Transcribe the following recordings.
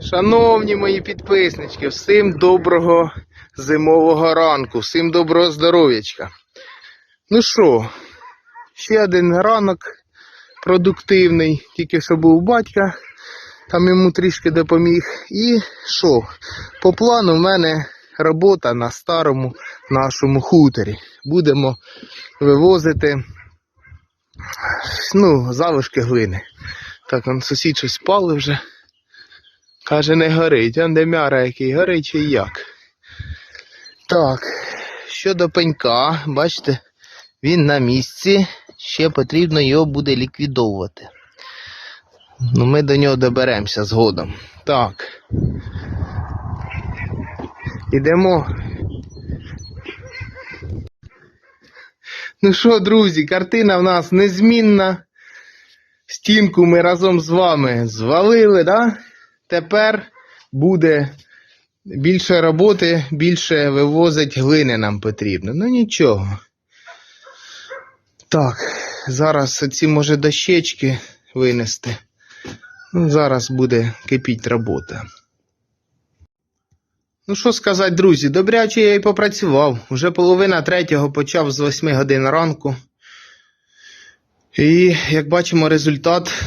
Шановні мої підписнички, всім доброго зимового ранку, всім доброго здоров'ячка. Ну що, ще один ранок продуктивний, тільки що був батька, там йому трішки допоміг. І що? По плану в мене робота на старому нашому хуторі. Будемо вивозити ну, залишки глини. Так, он сусід щось спали вже. Каже, не горить, он де мяра який горить чи як. Так, щодо пенька, бачите, він на місці, ще потрібно його буде ліквідовувати. Ну, ми до нього доберемося згодом. Так. Ідемо. Ну що, друзі, картина в нас незмінна. Стінку ми разом з вами звалили, да? Тепер буде більше роботи, більше вивозить глини нам потрібно. Ну нічого. Так, зараз ці може дощечки винести. Ну, зараз буде кипіть робота. Ну що сказати, друзі, добряче я і попрацював. Уже половина третього почав з 8 годин ранку. І як бачимо, результат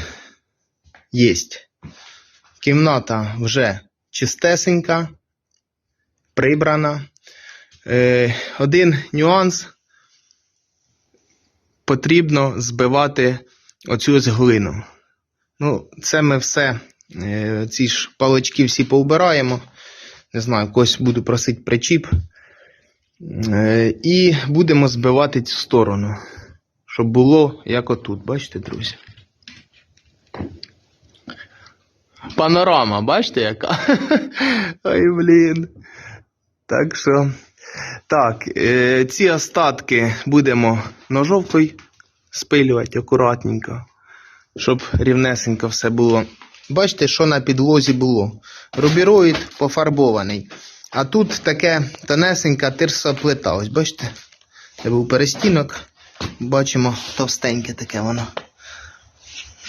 є. Кімната вже чистесенька, прибрана. Е, один нюанс. Потрібно збивати оцю ось глину. Ну, це ми все, е, ці ж палички всі повбираємо. Не знаю, когось буду просити причіп. Е, і будемо збивати цю сторону. Щоб було як отут, бачите, друзі? Панорама, бачите, яка? Ой, блін. Так що. Так, е, ці остатки будемо ножовкою спилювати акуратненько, щоб рівнесенько все було. Бачите, що на підлозі було. Рубіроїд пофарбований. А тут таке тонесенька тирса плита. Ось бачите? Це був перестінок. Бачимо товстеньке таке воно.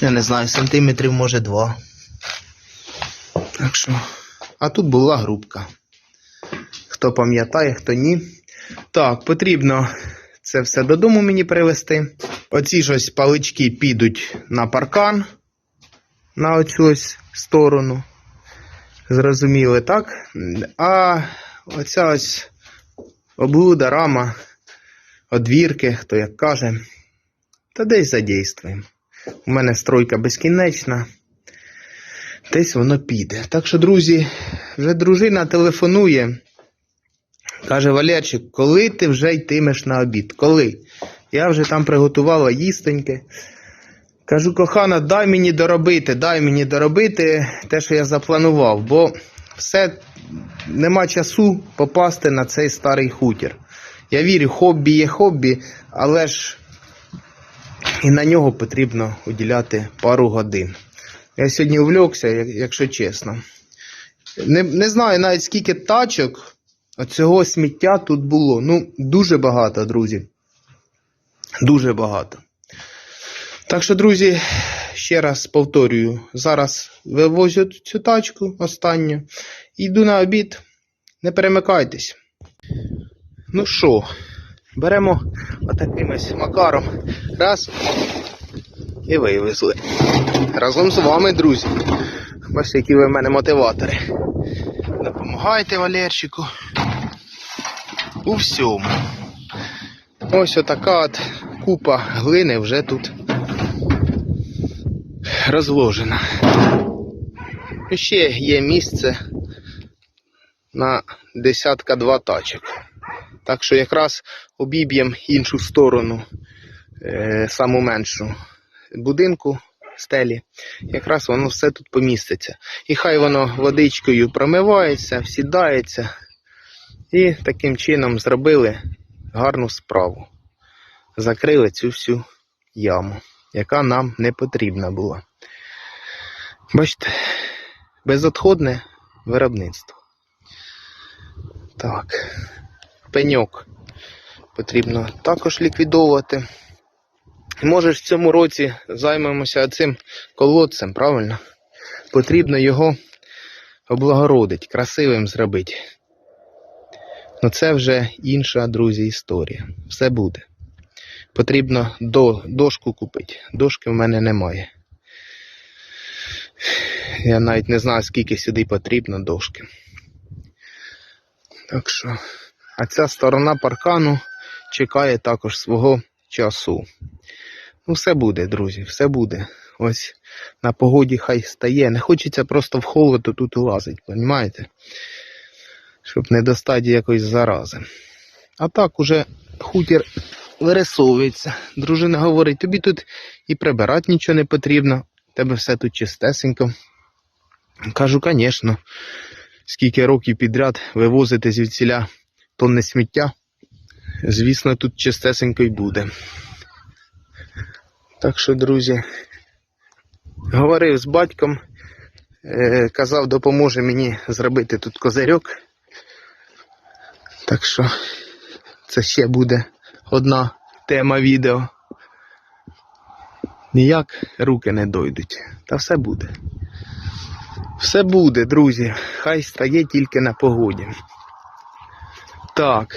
Я не знаю, сантиметрів може два. Так що. А тут була грубка. Хто пам'ятає, хто ні. Так, потрібно це все додому мені привезти. Оці ж ось палички підуть на паркан. На оцю ось сторону. Зрозуміли, так? А оця ось облуда, рама, одвірки, хто як каже, та десь задействуємо. У мене стройка безкінечна. Десь воно піде. Так що, друзі, вже дружина телефонує. Каже Валерчик, коли ти вже йтимеш на обід? Коли? Я вже там приготувала їстеньке. Кажу, кохана, дай мені доробити, дай мені доробити те, що я запланував, бо все нема часу попасти на цей старий хутір. Я вірю, хобі є хобі, але ж і на нього потрібно уділяти пару годин. Я сьогодні увлекся, якщо чесно. Не, не знаю навіть скільки тачок оцього сміття тут було. Ну, дуже багато, друзі. Дуже багато. Так що, друзі, ще раз повторюю, зараз вивозю цю тачку останню. Йду на обід. Не перемикайтесь. Ну що, беремо отаким ось макаром. Раз. І вивезли. Разом з вами, друзі. Бачите, які ви в мене мотиватори. Допомагайте Валерчику. У всьому. Ось отака от купа глини вже тут розложена. Ще є місце на десятка два тачок. Так що якраз обіб'ємо іншу сторону, е, саму меншу будинку, стелі. Якраз воно все тут поміститься. І хай воно водичкою промивається, всідається. І таким чином зробили гарну справу. Закрили цю всю яму, яка нам не потрібна була. Бачите, безотходне виробництво. Так, пеньок потрібно також ліквідовувати. Може в цьому році займемося цим колодцем, правильно? Потрібно його облагородить, красивим зробити. Ну це вже інша, друзі, історія. Все буде. Потрібно до, дошку купити. Дошки в мене немає. Я навіть не знаю, скільки сюди потрібно дошки. Так що, а ця сторона паркану чекає також свого часу. Ну, все буде, друзі, все буде. Ось на погоді хай стає. Не хочеться просто в холод тут лазить, розумієте? Щоб не достати якоїсь зарази. А так уже хутір вирисовується. Дружина говорить, тобі тут і прибирати нічого не потрібно, тебе все тут чистесенько. Кажу, звісно, скільки років підряд вивозити звідсіля тонни сміття, звісно, тут чистесенько й буде. Так що, друзі, говорив з батьком, е, казав, допоможе мені зробити тут козирьок. Так що це ще буде одна тема відео. Ніяк руки не дойдуть. Та все буде. Все буде, друзі. Хай стає тільки на погоді. Так.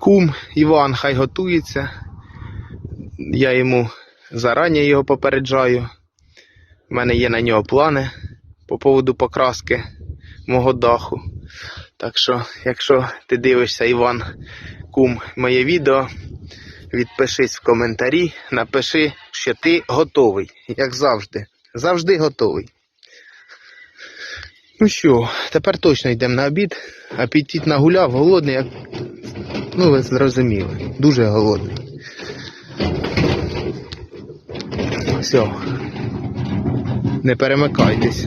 Кум Іван хай готується. Я йому зарані його попереджаю. У мене є на нього плани по поводу покраски мого даху. Так що, якщо ти дивишся, Іван, кум, моє відео, відпишись в коментарі, напиши, що ти готовий, як завжди. Завжди готовий. Ну що, тепер точно йдемо на обід. Апетит нагуляв, голодний, як. Ну, ви зрозуміли, дуже голодний. Все. Не перемикайтесь.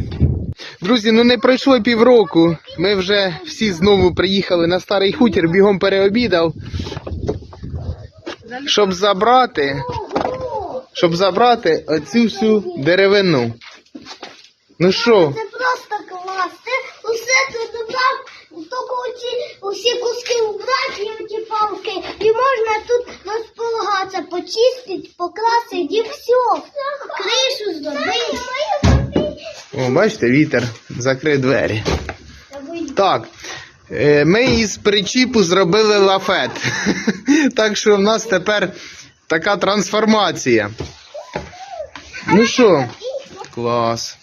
Друзі, ну не пройшло півроку. Ми вже всі знову приїхали на старий хутір, бігом переобідав. Щоб забрати, щоб забрати оцю всю деревину. Ну що, Це просто клас. Ти усе тут убрав, тільки оці усі куски убрати і оті палки. І можна тут розполагатися, почистити, покрасити і все. Кришу зробити. о, бачите, вітер закрив двері. Так, е, ми із причіпу зробили лафет. Так що в нас тепер така трансформація. Ну що, клас.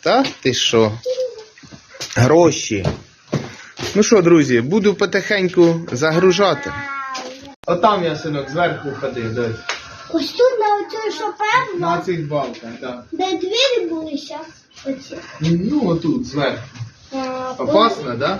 Та ти що? Гроші. Ну що, друзі, буду потихеньку загружати. Отам я, синок, зверху ходив, дай. Ось тут на оцю, що певно, На цих балках, так. де двері були зараз. Оці. Ну, отут, зверху. А, Опасно, да?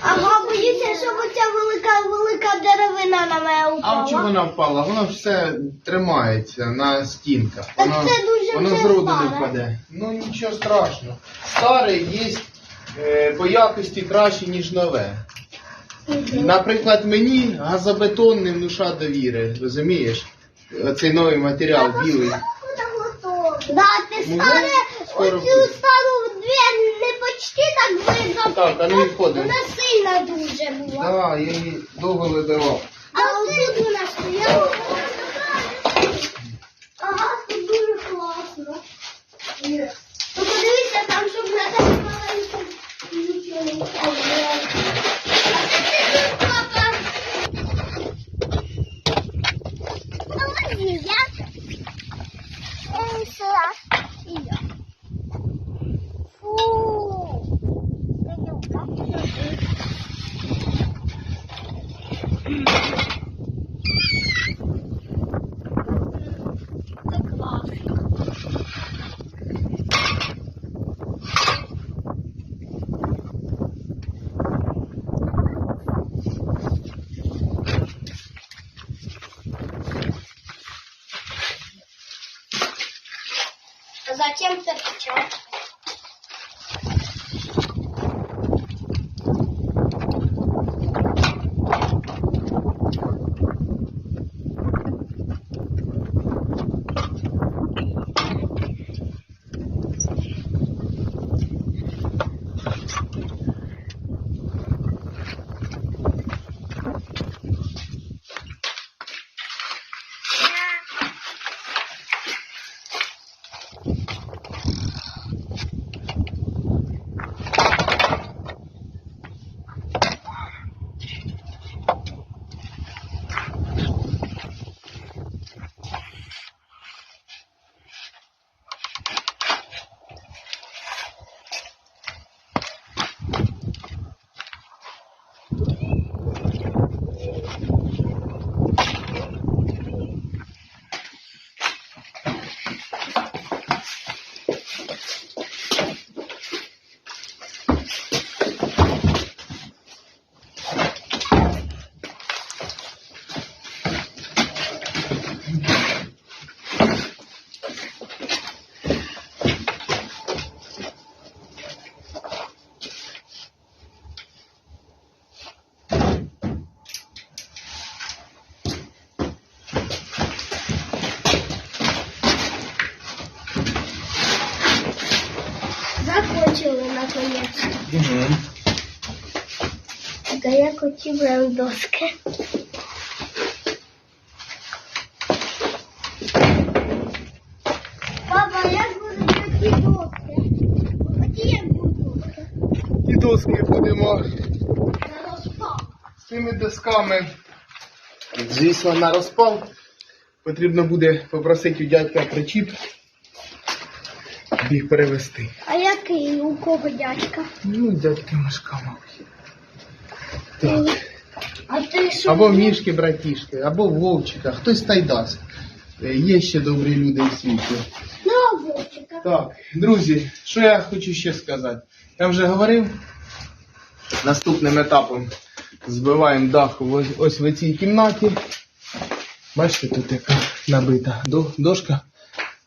Ага, боюся, щоб оця велика велика деревина на мене А упала. в чому вона впала? Воно все тримається на стінках. Так Воно, це дуже воно вже зроду не старе. впаде. Ну нічого страшного. Старе є по якості краще, ніж нове. Наприклад, мені газобетон не внуша довіри, розумієш? Оцей новий матеріал білий. Да, ти Ну, старе, скоро оцю буде. стару двір не почти так видно. Так, а ну. Вона сильна дуже була. Так, я її довго видавав. А отут вона стояла. Ага, тут дуже класно. Ну подивися там, щоб на тебе маленьку нічого не впало. А ти тут, папа. Давай я. Ей, сюда. І я. Фу. Це класно. А Та я хотів доски. Папа, як будуть такі доски? Оті як будуть доски? І доски будемо з цими досками. Звісно, на розпал. Потрібно буде попросити у дядька причіп, їх перевезти. А який у кого дядька? Ну, дядька Мишка, мабуть. Так. А ти що? Або мішки, братішки, або вовчика, хтось та й дасть. Е, Є ще добрі люди в світі. Ну, Вовчика. Так, друзі, що я хочу ще сказати? Я вже говорив, наступним етапом збиваємо дах ось, ось в цій кімнаті. Бачите, тут яка набита дошка,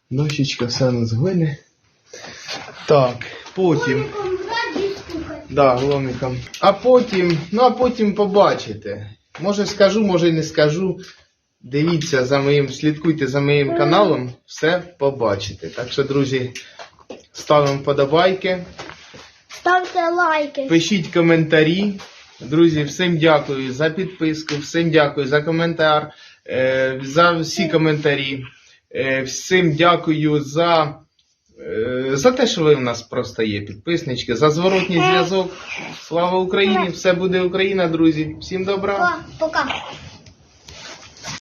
дощечка, все не згине. Так, потім. Да, головником. А потім, ну а потім побачите. Може скажу, може й не скажу. Дивіться за моїм, слідкуйте за моїм каналом, все побачите. Так що, друзі, ставимо подобайки, Ставте лайки. пишіть коментарі. Друзі, всім дякую за підписку, всім дякую за коментар, е, за всі коментарі. Е, всім дякую за, за те, що ви в нас просто є підписнички, за зворотній зв'язок. Слава Україні! Все буде Україна, друзі. Всім добра! Пока.